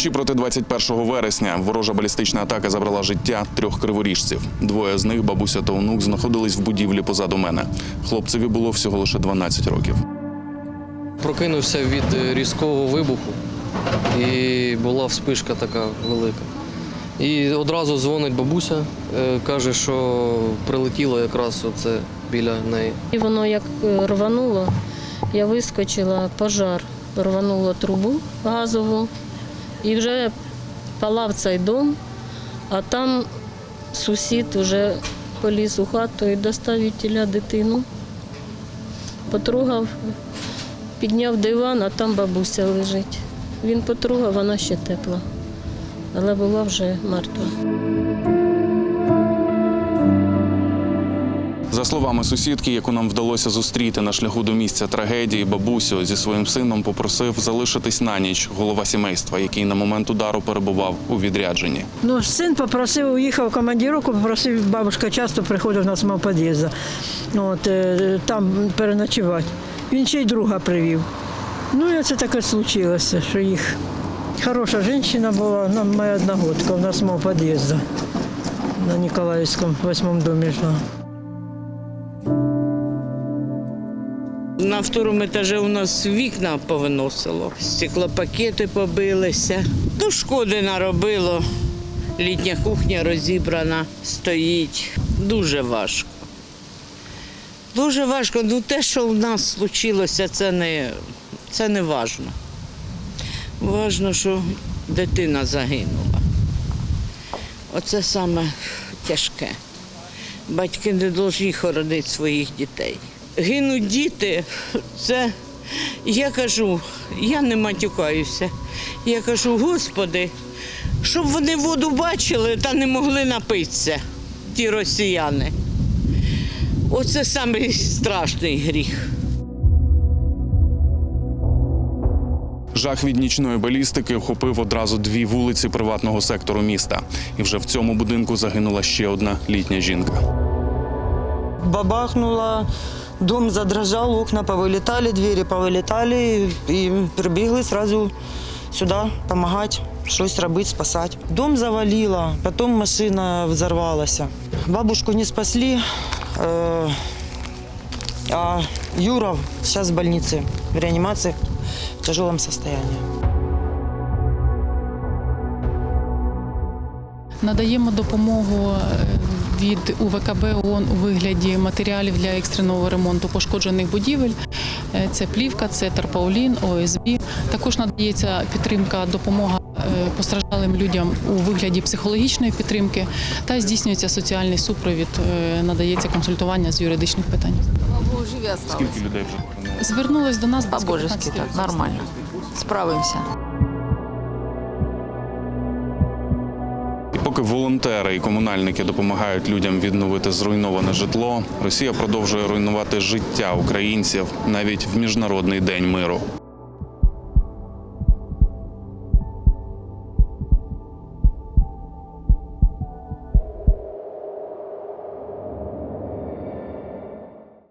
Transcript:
Вночі проти 21 вересня ворожа балістична атака забрала життя трьох криворіжців. Двоє з них, бабуся та онук, знаходились в будівлі позаду мене. Хлопцеві було всього лише 12 років. Прокинувся від е, різкого вибуху, і була вспишка така велика. І одразу дзвонить бабуся, е, каже, що прилетіло якраз оце біля неї. І воно як е, рвануло, я вискочила, пожар, рвануло трубу газову і вже палав цей дом, а там сусід вже поліз у хату і достав від тіля дитину. Потрогав, підняв диван, а там бабуся лежить. Він потрогав, вона ще тепла, але була вже мертва. За словами сусідки, яку нам вдалося зустріти на шляху до місця трагедії, бабусю зі своїм сином попросив залишитись на ніч голова сімейства, який на момент удару перебував у відрядженні. Ну, син попросив, уїхав в командировку, попросив, бабушка часто приходить до нас мого під'їзду, от, е, там переночувати. Він ще й друга привів. Ну і це таке случилося, що їх хороша жінка була, нам моя одногодка, у нас мого під'їзду на Ніколаївському восьмому домі жила. На второму етажі у нас вікна повиносило, стеклопакети побилися. Ну, шкоди наробило. Літня кухня розібрана, стоїть. Дуже важко. Дуже важко. Ну, те, що в нас случилося, це не, це не важно. Важно, що дитина загинула. Оце саме тяжке. Батьки не повинні хоронити своїх дітей. Гинуть діти, це я кажу, я не матюкаюся. Я кажу, Господи, щоб вони воду бачили та не могли напитися, ті росіяни. Оце самий страшний гріх. Жах від нічної балістики охопив одразу дві вулиці приватного сектору міста. І вже в цьому будинку загинула ще одна літня жінка. бабахнуло, дом задрожал, окна повылетали, двери повылетали, и прибігли сразу сюда помогать, щось робити, спасати. Дом завалило, потом машина взорвалася. Бабушку не спасли, э, а Юра сейчас в больнице, в реанимации, в тяжелом состоянии. Надаємо допомогу е, від УВКБ ООН у вигляді матеріалів для екстреного ремонту пошкоджених будівель. Е, Це плівка, це тарпаулін, ОСБ. Також надається підтримка, допомога е, постраждалим людям у вигляді психологічної підтримки та здійснюється соціальний супровід, е, надається консультування з юридичних питань. Скільки людей вже? Звернулись до нас 15 так, нормально. Справимося. І поки волонтери і комунальники допомагають людям відновити зруйноване житло, Росія продовжує руйнувати життя українців навіть в міжнародний день миру.